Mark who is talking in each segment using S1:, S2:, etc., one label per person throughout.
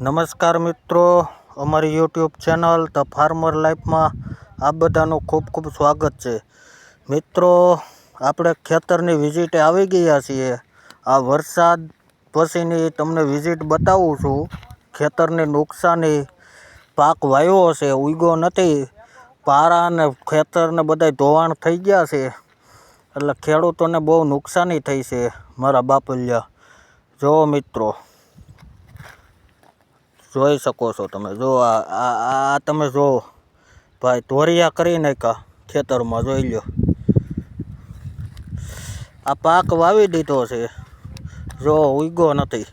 S1: નમસ્કાર મિત્રો, અમારી યુટ્યુબ ચેનલ ધ ફાર્મર લાઈફમાં આ બધાનું ખૂબ ખૂબ સ્વાગત છે. મિત્રો, આપણે ખેતરની વિઝિટે આવી ગયા છીએ. આ વરસાદ પછીની તમને વિઝિટ બતાવું છું. ખેતરની નુકસાની પાક વાવ્યો છે ઉગ્યો નથી. પારા અને ખેતરને બધાય ધોવાણ થઈ ગયા છે. એટલે ખેડૂતોને બહુ નુકસાની થઈ છે, મારા બાપલિયા. જો મિત્રો. જોઈ શકો છો તમે. જો આ તમે જો, ભાઈ ધોરિયા કરી નાખ્યા ખેતરમાં, જોઈ લો આ પાક વાવી દીધો છે. જો ઉગ્યો નથી.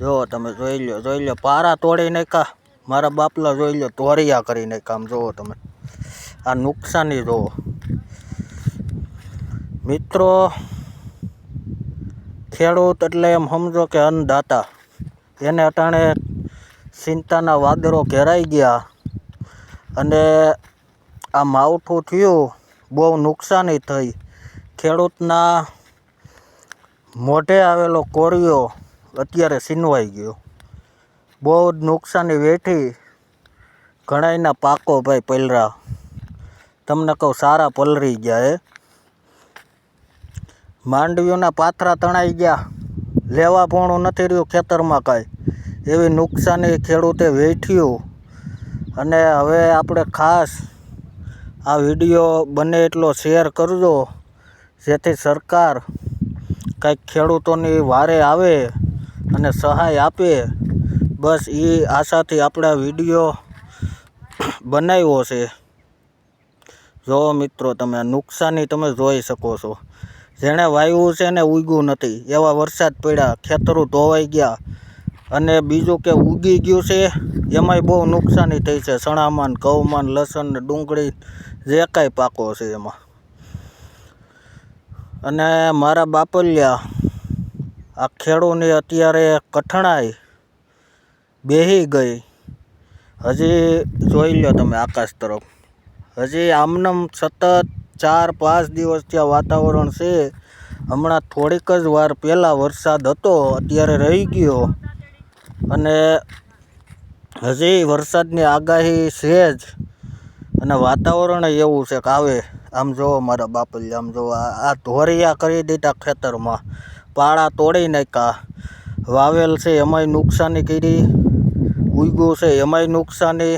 S1: જો તમે જોઈ લો જોઈ લો પારા તોડી નાખ્યા. મારા બાપલા જોઈ લો ધોરિયા કરી નાખ્યા. આમ જુઓ તમે. આ નુકસાની જુઓ મિત્રો, ખેડૂત એટલે એમ સમજો કે અન્નદાતા. એને અટાણે ચિંતાના વાદળો ઘેરાઈ ગયા અને આ માવઠું થયું, બહુ નુકસાની થઈ. ખેડૂતના મોઢે આવેલો કોરિયો અત્યારે છીનવાઈ ગયો. બહુ જ નુકસાની વેઠી ઘણાયના પાકો ભાઈ પલરા. તમને કહું સારા પલરી ગયા એ માંડવીઓના પાથરા તણાઈ ગયા. લેવા ભોણું નથી રહ્યું ખેતરમાં કાંઈ. એવી નુકસાની ખેડૂતે વેઠ્યું. અને હવે આપણે ખાસ આ વીડિયો બને એટલો શેર કરજો, જેથી સરકાર કંઈક ખેડૂતોની વારે આવે અને સહાય આપે. બસ એ આશાથી આપણે વીડિયો બનાવ્યો છે. જો મિત્રો, તમે નુકસાની તમે જોઈ શકો છો. જેણે વાવ્યું છે ને ઉગ્યું નથી. એવા વરસાદ પડ્યા, ખેતરો ધોવાઈ ગયા. અને બીજું કે ઉગી ગયું છે, એમાંય બહુ નુકસાની થઈ છે. ચણામાં ને ઘઉંમાં લસણ ડુંગળી જે કાંઈ પાકો છે એમાં. અને મારા બાપલિયા આ ખેડૂની અત્યારે કઠણાઈ બેહી ગઈ. હજી જોઈ લો તમે આકાશ તરફ. હજી આમનમ સતત ચાર, પાંચ દિવસથી આ વાતાવરણ છે. હમણાં થોડીક જ વાર પહેલાં વરસાદ હતો, અત્યારે રહી ગયો. અને હજી વરસાદની આગાહી છે જ. અને વાતાવરણ એવું છે કે આવે. આમ જુઓ મારા બાપલિયા આમ જુઓ આ ધોરિયા કરી દીધા ખેતરમાં. પાળા તોડી નાખ્યા. વાવેલ છે, એમાંય નુકસાની કરી. ઉગ્યું છે, એમાંય નુકસાની.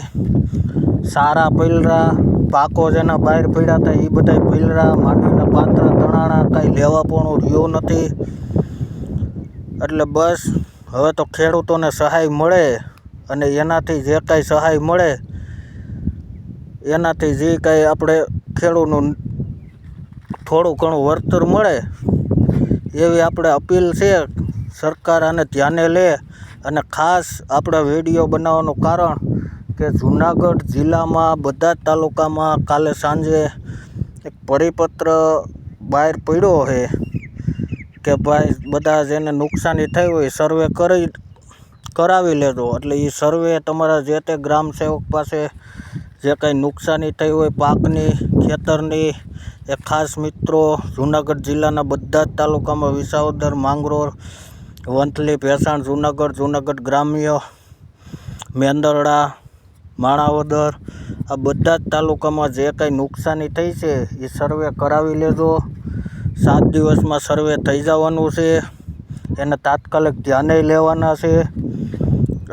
S1: સારા પલરા, પાકો જેના બહાર પડ્યા હતા એ બધાય પલરા માંડવીના પાત્ર, તણાણા, કાંઈ લેવા પણ રહ્યું નથી. એટલે બસ હવે તો ખેડૂતોને સહાય મળે અને એનાથી જે કાંઈ સહાય મળે, એનાથી જે કાંઈ આપણે ખેડૂતનું થોડું ઘણું વળતર મળે, એવી આપણે અપીલ છે. સરકાર આને ધ્યાને લે અને ખાસ આપણે વીડિયો બનાવવાનું કારણ કે જુનાગઢ જિલ્લામાં બધા જ તાલુકામાં કાલે સાંજે એક પરિપત્ર બહાર પડ્યો છે. કે ભાઈ, બધા જેને નુકસાની થઈ હોય સર્વે કરી, કરાવી લેજો. એટલે એ સર્વે તમારા જે તે ગ્રામ સેવક પાસે જે કાંઈ નુકસાની થઈ હોય, પાકની, ખેતરની, એ ખાસ મિત્રો, જુનાગઢ જિલ્લાના બધા જ તાલુકામાં વિસાવદર, માંગરોળ, વંથલી, ભેસાણ, જુનાગઢ જુનાગઢ ગ્રામ્ય, મેંદરડા, માણાવદર, આ બધા જ તાલુકામાં જે કાંઈ નુકસાની થઈ છે એ સર્વે કરાવી લેજો. સાત દિવસમાં સર્વે થઈ જવાનું છે. એને તાત્કાલિક ધ્યાને લેવાના છે.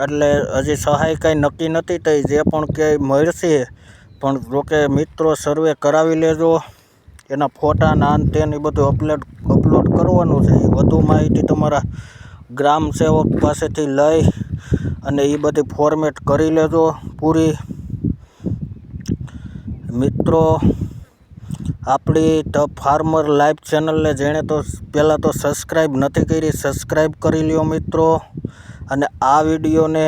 S1: એટલે હજી સહાય કાંઈ નક્કી નથી થઈ. જે પણ ક્યાંય મળશે, પણ જોકે મિત્રો સર્વે કરાવી લેજો. એના ફોટા, નાન, તેને બધું અપલોડ અપલોડ કરવાનું છે. વધુ માહિતી તમારા ગ્રામ સેવક પાસેથી લઈ અને એ બધી ફોર્મેટ કરી લેજો પૂરી. મિત્રો આપણી ધ ફાર્મર લાઈફ ચેનલને જેણે તો પહેલાં તો સબસ્ક્રાઈબ નથી કરી, સબસ્ક્રાઈબ કરી લ્યો મિત્રો. અને આ વિડીયોને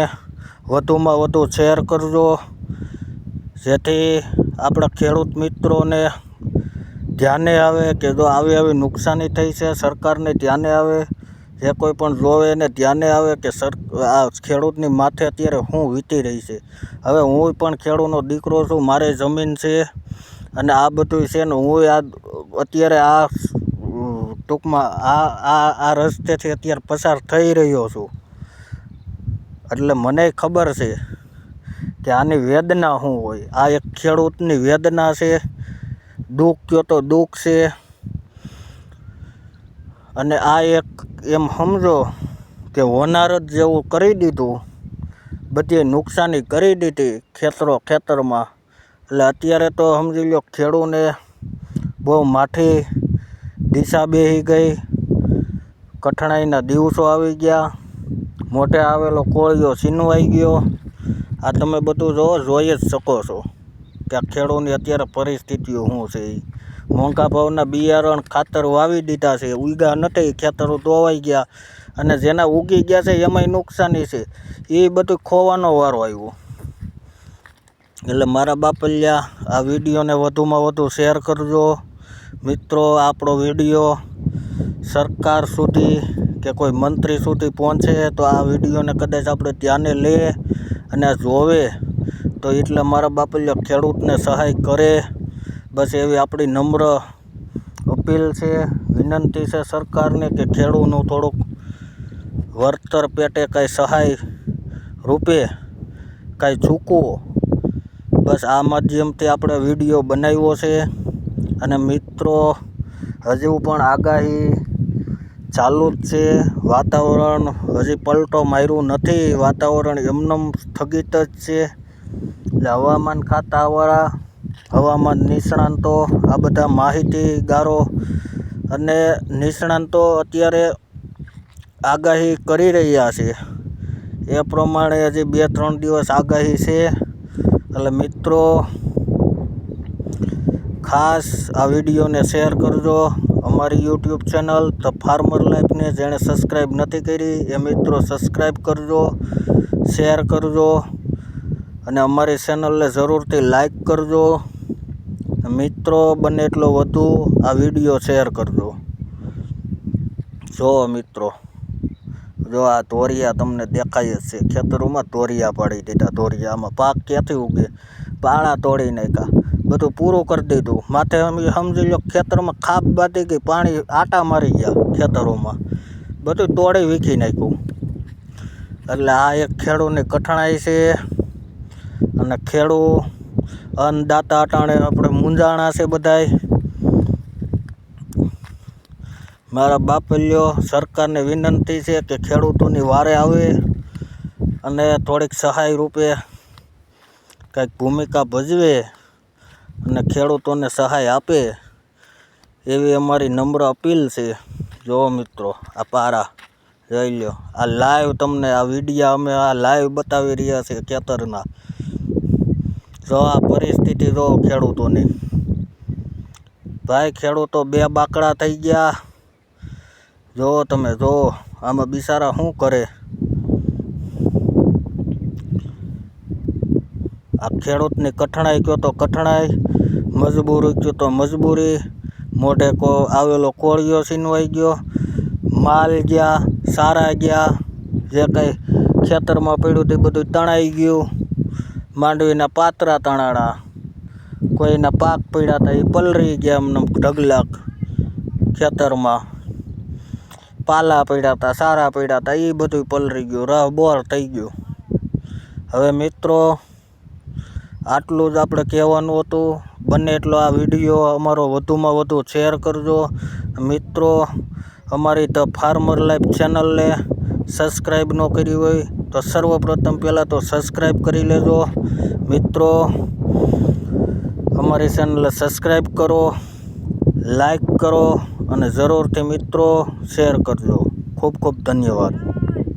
S1: વધુમાં વધુ શેર કરજો. જેથી આપણા ખેડૂત મિત્રોને ધ્યાને આવે કે જો આવી આવી નુકસાની થઈ છે, સરકારને ધ્યાને આવે, જે કોઈ પણ જોવે એને ધ્યાને આવે કે સર, આ ખેડૂતની માથે અત્યારે શું વીતી રહી છે. હવે હું પણ ખેડૂતનો દીકરો છું, મારે જમીન છે. અને આ બધું છે ને હું આ અત્યારે આ ટૂંકમાં આ આ આ રસ્તેથી અત્યારે પસાર થઈ રહ્યો છું. એટલે મને ખબર છે કે આની વેદના શું હોય. આ એક ખેડૂતની વેદના છે. દુઃખ કયો તો દુઃખ છે. અને આ એક એમ સમજો કે હોનાર જ જેવું કરી દીધું, બધી નુકસાની કરી દીધી ખેતરો ખેતરમાં. એટલે અત્યારે તો સમજી લો ખેડૂને બહુ માઠી દિશા બેહી ગઈ. કઠણાઈના દિવસો આવી ગયા. મોઢે આવેલો કોળિયો છીનવાઈ ગયો. આ તમે બધું જો, જોઈ જ શકો છો કે ખેડૂની અત્યારે પરિસ્થિતિઓ શું છે એ મોંઘા ભાવના બિયારણ ખાતર વાવી દીધા છે ઉગા નથી, ખેતરો ધોવાઈ ગયા. અને જેના ઉગી ગયા છે, એમાંય નુકસાની છે. એ બધું ખોવાનો વારો આવ્યો. એટલે મારા બાપલિયા આ વિડીયોને વધુમાં વધુ શેર કરજો. મિત્રો, આપણો વીડિયો સરકાર સુધી કે કોઈ મંત્રી સુધી પહોંચે તો આ વિડીયોને કદાચ આપણે ધ્યાને લે અને જોવે તો એટલે મારા બાપલિયા ખેડૂતને સહાય કરે. બસ એવી આપણી નમ્ર અપીલ છે, વિનંતી છે સરકારને કે ખેડૂતનું થોડુંક વળતર પેટે કાંઈ સહાય રૂપે કાંઈ ચૂકવો. બસ આ માધ્યમથી આપણે વીડિયો બનાવ્યો છે. અને મિત્રો, હજુ પણ આગાહી ચાલુ જ છે. વાતાવરણ હજી પલટો માર્યું નથી. વાતાવરણ એમનેમ સ્થગિત જ છે. એટલે હવામાન ખાતાવાળા, હવામાન નિષ્ણાંતો, આ બધા માહિતીગારો અને નિષ્ણાંતો અત્યારે આગાહી કરી રહ્યા છે. એ પ્રમાણે હજી બે ત્રણ દિવસ આગાહી છે. એટલે મિત્રો, ખાસ આ વિડીયોને શેર કરજો. અમારી યુટ્યુબ ચેનલ ધ ફાર્મર લાઈફને જેણે સબસ્ક્રાઈબ નથી કરી, એ મિત્રો સબસ્ક્રાઈબ કરજો, શેર કરજો અને અમારી ચેનલને જરૂરથી લાઈક કરજો. મિત્રો, બને એટલો વધુ આ વીડિયો શેર કરજો. જો મિત્રો. જો આ ધોરિયા તમને દેખાય જ છે. ખેતરોમાં તોરિયા પાડી દીધા. ધોરિયામાં પાક ક્યાંથી ઉગે? પાળા તોડી નાખ્યા. બધું પૂરું કરી દીધું. માથે સમજી લો ખેતરમાં ખાપ બાંધી ગઈ. પાણી આટા મારી ગયા ખેતરોમાં. બધું તોડી વીખી નાખ્યું. એટલે આ એક ખેડૂતની કઠણાઈ છે. અને ખેડૂ અન્નદાતા અટાણે, આપણે મૂંઝાણા છે બધાય. મારા બાપલ્યો સરકારને વિનંતી છે કે ખેડૂતોની વારે આવે અને થોડીક સહાય રૂપે કંઈક ભૂમિકા ભજવે અને ખેડૂતોને સહાય આપે એવી અમારી નમ્ર અપીલ છે. જો મિત્રો, આ પારા, જોઈ લ્યો, આ લાઈવ તમને આ વિડીયા અમે આ લાઈવ બતાવી રહ્યા છીએ ખેતરના. જો આ પરિસ્થિતિ જો ખેડૂતોની. ભાઈ, ખેડૂતો બે બાકડા થઈ ગયા. જો તમે જો, આમાં બિચારા શું કરે? આ ખેડૂતની કઠણાઈ કયો તો કઠણાઈ, મજબૂરી કયો તો મજબૂરી, મોઢે કો આવેલો કોળિયો છીનવાઈ ગયો, માલ ગયા, સારા ગયા, જે કંઈ ખેતરમાં પડ્યું તે બધું તણાઈ ગયું, માંડવીના પાતરા તણાણા, કોઈના પાક પડ્યા હતા એ પલરી ગયા એમને ઢગલાક ખેતરમાં. પાલા પડ્યા હતા સારા પડ્યા હતા એ બધું પલરી ગયું, રહ બોર થઈ ગયું. હવે મિત્રો, આટલું જ આપણે કહેવાનું હતું. બને એટલો આ વીડિયો અમારો વધુમાં વધુ શેર કરજો. મિત્રો, અમારી ધ ફાર્મર લાઈફ ચેનલને સબસ્ક્રાઈબ ન કરી હોય તો સર્વપ્રથમ પહેલાં તો સબસ્ક્રાઈબ કરી લેજો. મિત્રો, અમારી ચેનલ સબસ્ક્રાઈબ કરો, લાઈક કરો. અને જરૂરથી મિત્રો શેર કરજો. ખૂબ ખૂબ ધન્યવાદ.